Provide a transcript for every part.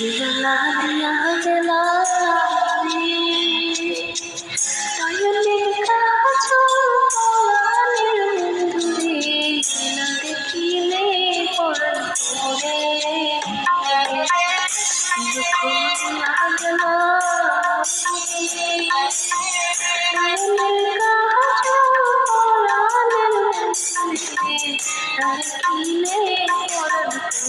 পরাণের দূরে না দেখিলে পরে দুঃখ দিয়া জ্বালা নয়নের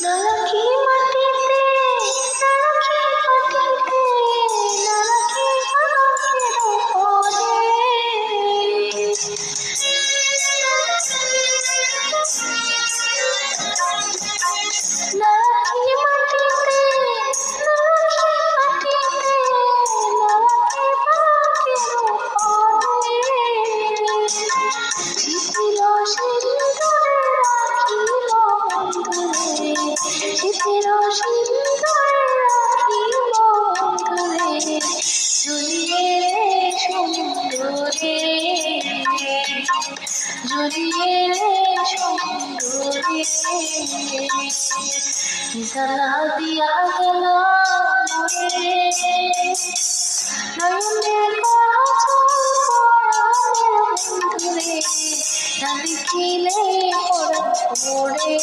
No. সুন্দরে জড়িয়ে সুন্দরে জ্বালা দিয়া গেল দেখিলে পড়ে